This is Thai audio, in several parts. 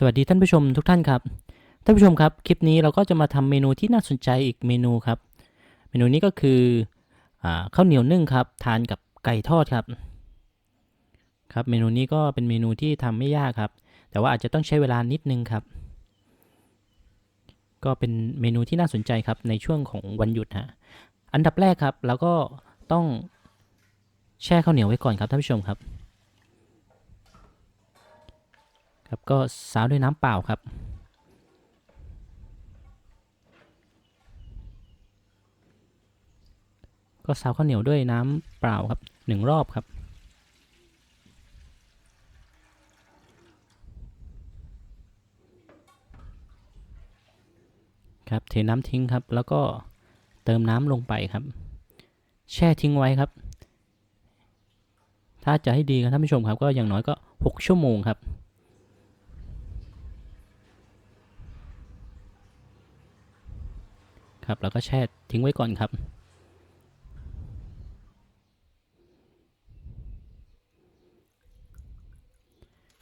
สวัสดีท่านผู้ชมทุกท่านครับ ท่านผู้ชมครับ คลิปนี้เราก็จะมาทำเมนูที่น่าสนใจอีกเมนูครับ เมนูนี้ก็คืออข้าวเหนียวนึ่งครับ ทานกับไก่ทอดครับ ครับ เมนูนี้ก็เป็นเมนูที่ทำไม่ยากครับ แต่ว่าอาจจะต้องใช้เวลานิดนึงครับ ก็เป็นเมนูที่น่าสนใจครับในช่วงของวันหยุดฮะ อันดับแรกครับเราก็ต้องแช่ข้าวเหนียวไว้ก่อนครับท่านผู้ชมครับ ครับก็ซาวด้วยน้ำเปล่าครับก็ซาวข้าวเหนียวด้วยน้ำเปล่าครับหนึ่งรอบครับ ครับเทน้ำทิ้งครับ แล้วก็เติมน้ำลงไปครับ แช่ทิ้งไว้ครับ ถ้าจะให้ดีครับท่านผู้ชมครับ ก็อย่างน้อยก็ 6 ชั่วโมงครับ ครับ แล้วก็แช่ทิ้งไว้ก่อนครับ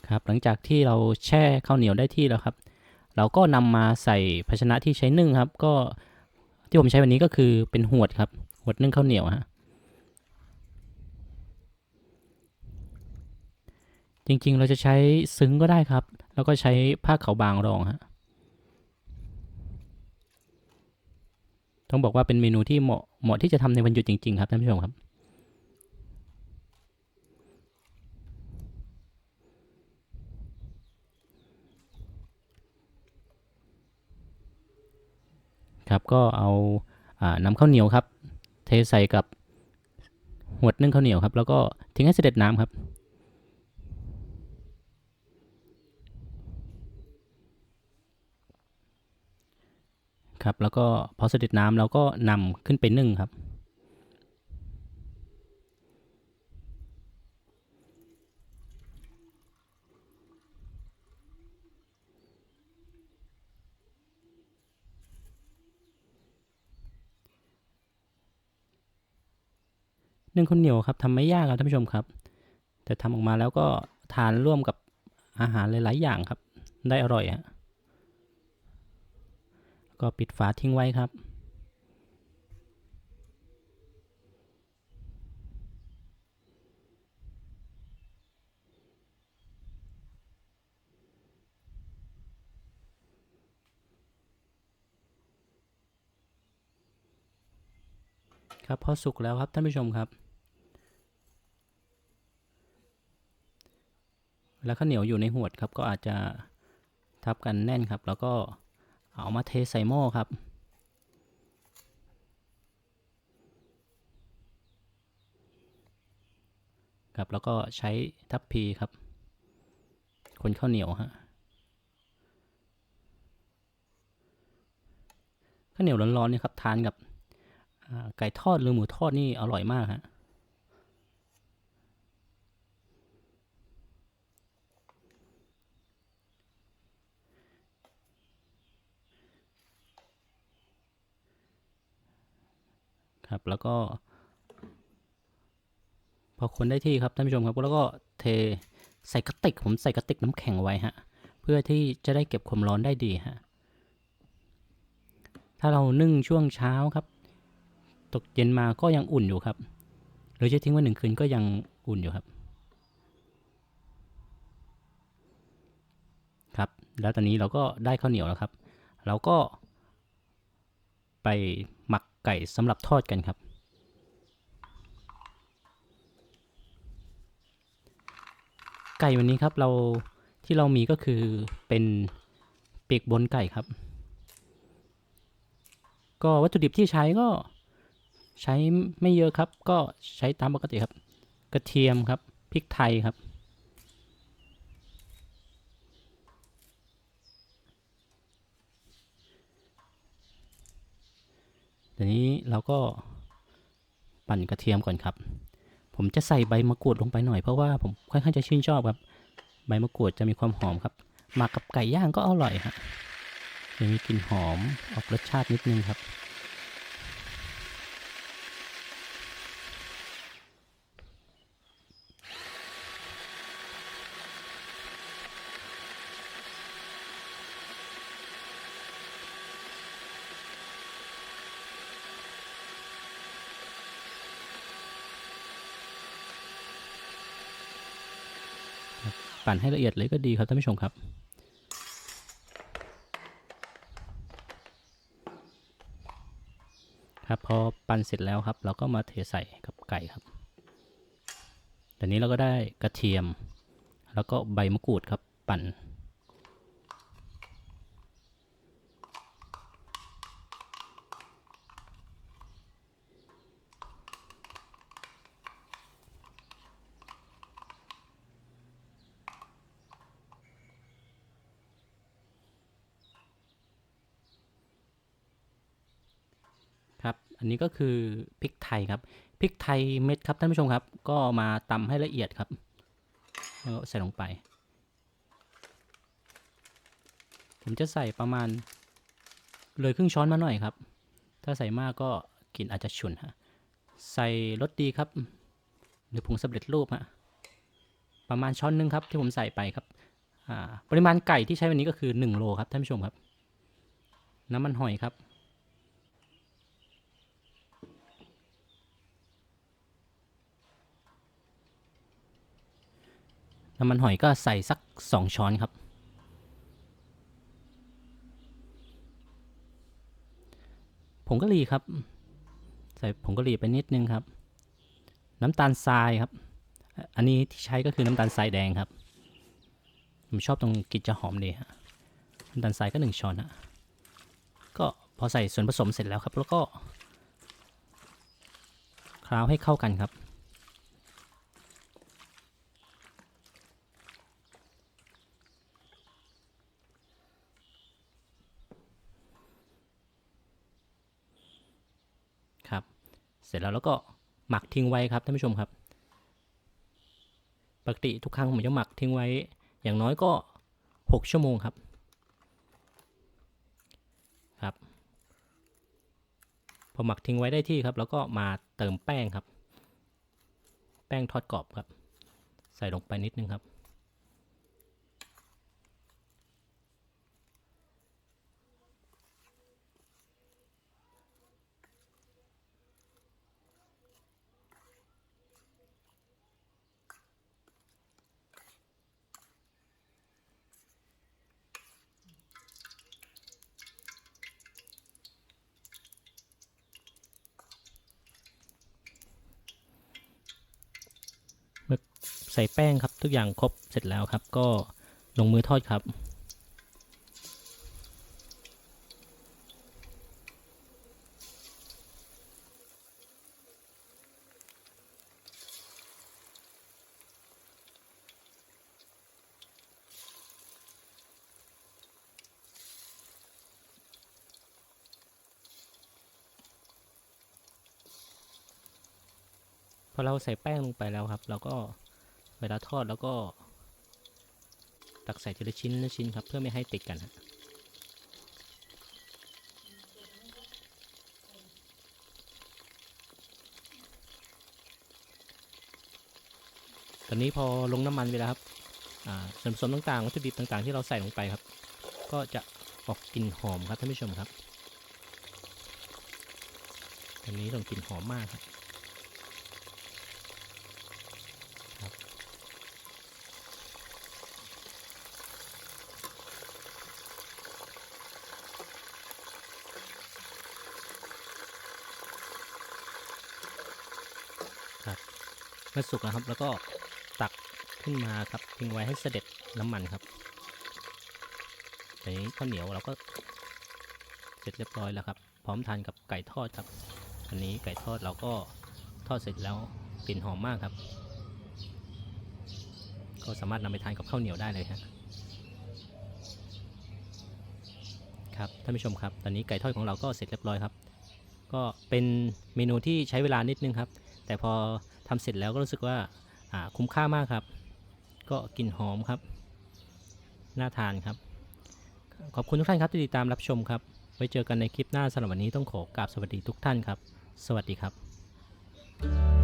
ครับ หลังจากที่เราแช่ข้าวเหนียวได้ที่แล้วครับ เราก็นำมาใส่ภาชนะที่ใช้นึ่งครับ ก็ที่ผมใช้วันนี้ก็คือเป็นหวดครับ หวดนึ่งข้าวเหนียวฮะจริงๆ เราจะใช้ซึ้งก็ได้ครับ แล้วก็ใช้ผ้าขาวบางรองฮะ ต้องบอกว่าเป็นเมนูที่เหมาะเหมาะที่จะทำในวันหยุดจริง ๆ ครับท่านผู้ชมครับ ครับก็เอาอานำข้าวเหนียวครับ เทใส่กับหวดนึ่งข้าวเหนียวครับ แล้วก็ทิ้งให้เสด็จน้ำครับ ครับ แล้วก็พอเสด็จน้ำเราก็นำขึ้นไปนึ่งครับ นึ่งข้าวเหนียวครับทำไม่ยากครับท่านผู้ชมครับ แต่ทำออกมาแล้วก็ทานร่วมกับอาหารหลาย ๆ อย่างครับ ได้อร่อยฮะ ก็ปิดฝาทิ้งไว้ครับ ครับพอสุกแล้วครับท่านผู้ชมครับแล้วข้าวเหนียวอยู่ในหวดครับก็อาจจะทับกันแน่นครับ แล้วก็ เอามาเทใส่หม้อครับ ครับแล้วก็ใช้ทัพพีครับ คนข้าวเหนียวฮะข้าวเหนียวร้อนๆเนี่ยครับทานกับไก่ทอดหรือหมูทอดนี่อร่อยมากฮะ ครับ แล้วก็ พอคนได้ที่ครับท่านผู้ชมครับ แล้วก็เทใส่กระติก ผมใส่กระติกน้ำแข็งไว้ฮะ เพื่อที่จะได้เก็บความร้อนได้ดีฮะ ถ้าเรานึ่งช่วงเช้าครับ ตกเย็นมาก็ยังอุ่นอยู่ครับ หรือจะทิ้งไว้หนึ่งคืนก็ยังอุ่นอยู่ครับ ครับ แล้วตอนนี้เราก็ได้ข้าวเหนียวแล้วครับ เราก็ไป ไก่สำหรับทอดกันครับ ไก่วันนี้ครับเราที่เรามีก็คือเป็นปีกบนไก่ครับ ก็วัตถุดิบที่ใช้ก็ใช้ไม่เยอะครับ ก็ใช้ตามปกติครับ กระเทียมครับพริกไทยครับ เดี๋ยวนี้เราก็ปั่นกระเทียมก่อนครับ ผมจะใส่ใบมะกรูดลงไปหน่อยเพราะว่าผมค่อนข้างจะชื่นชอบครับ ใบมะกรูดจะมีความหอมครับหมักกับไก่ย่างก็อร่อยฮะจะมีกลิ่นหอมออกรสชาตินิดนึงครับ ค ปั่นให้ละเอียดเลยก็ดีครับท่านผู้ชมครับ ครับพอปั่นเสร็จแล้วครับ เราก็มาเทใส่กับไก่ครับตอนนี้เราก็ได้กระเทียม แล้วก็ใบมะกรูดครับปั่น อันนี้ก็คือพริกไทยครับพริกไทยเม็ดครับท่านผู้ชมครับ ก็มาตำให้ละเอียดครับแล้วใส่ลงไป ผมจะใส่ประมาณเลยครึ่งช้อนมาหน่อยครับ ถ้าใส่มากก็กลิ่นอาจจะฉุนฮะใส่รสดีครับ หรือผงสำเร็จรูปฮะประมาณช้อนนึงครับที่ผมใส่ไปครับอ่าปริมาณไก่ที่ใช้วันนี้ก็คือ1โลครับท่านผู้ชมครับ น้ำมันหอยครับ น้ำมันหอยก็ใส่สัก 2 ช้อนครับ ผงกะหรี่ครับ ใส่ผงกะหรี่ไปนิดนึงครับ น้ำตาลทรายครับ อันนี้ที่ใช้ก็คือน้ำตาลทรายแดงครับ ผมชอบตรงกลิ่นจะหอมดีฮะ น้ำตาลทรายก็ 1 ช้อนฮะ ก็พอใส่ส่วนผสมเสร็จแล้วครับ แล้วก็คราวให้เข้ากันครับ เสร็จแล้วแล้วก็หมักทิ้งไว้ครับท่านผู้ชมครับ ปกติทุกครั้งผมจะหมักทิ้งไว้ อย่างน้อยก็ 6 ชั่วโมงครับครับ พอหมักทิ้งไว้ได้ที่ครับ แล้วก็มาเติมแป้งครับ แป้งทอดกรอบครับ ใส่ลงไปนิดนึงครับ ใส่แป้งครับทุกอย่างครบเสร็จแล้วครับ ก็ลงมือทอดครับ พอเราใส่แป้งลงไปแล้วครับ เราก็ เวลาทอดแล้วก็ ตักใส่ทีละชิ้นละชิ้นครับ เพื่อไม่ให้ติดกันฮะตอนนี้พอลงน้ำมันไปแล้วครับอ่าส่วนผสมต่างๆวัตถุดิบต่างๆ ที่เราใส่ลงไปครับ ก็จะออกกลิ่นหอมครับท่านผู้ชมครับตอนนี้ต้องกลิ่นหอมมากครับ มื่อสุกนะครับ แล้วก็ตักขึ้นมาครับทิ้งไว้ให้เสด็จน้ำมันครับทีนี้ข้าวเหนียวเราก็เสร็จเรียบร้อยแล้วครับ พร้อมทานกับไก่ทอดครับ อันนี้ไก่ทอดเราก็ทอดเสร็จแล้วกลิ่นหอมมากครับ ก็สามารถนำไปทานกับข้าวเหนียวได้เลยฮะครับท่านผู้ชมครับ ตอนนี้ไก่ทอดของเราก็เสร็จเรียบร้อยครับ ก็เป็นเมนูที่ใช้เวลานิดนึงครับ แต่พอ ทำเสร็จแล้วก็รู้สึกว่าอ่าคุ้มค่ามากครับ ก็กลิ่นหอมครับ น่าทานครับ ขอบคุณทุกท่านครับที่ติดตามรับชมครับ ไว้เจอกันในคลิปหน้าสำหรับวันนี้ต้องขอกราบสวัสดีทุกท่านครับ สวัสดีครับ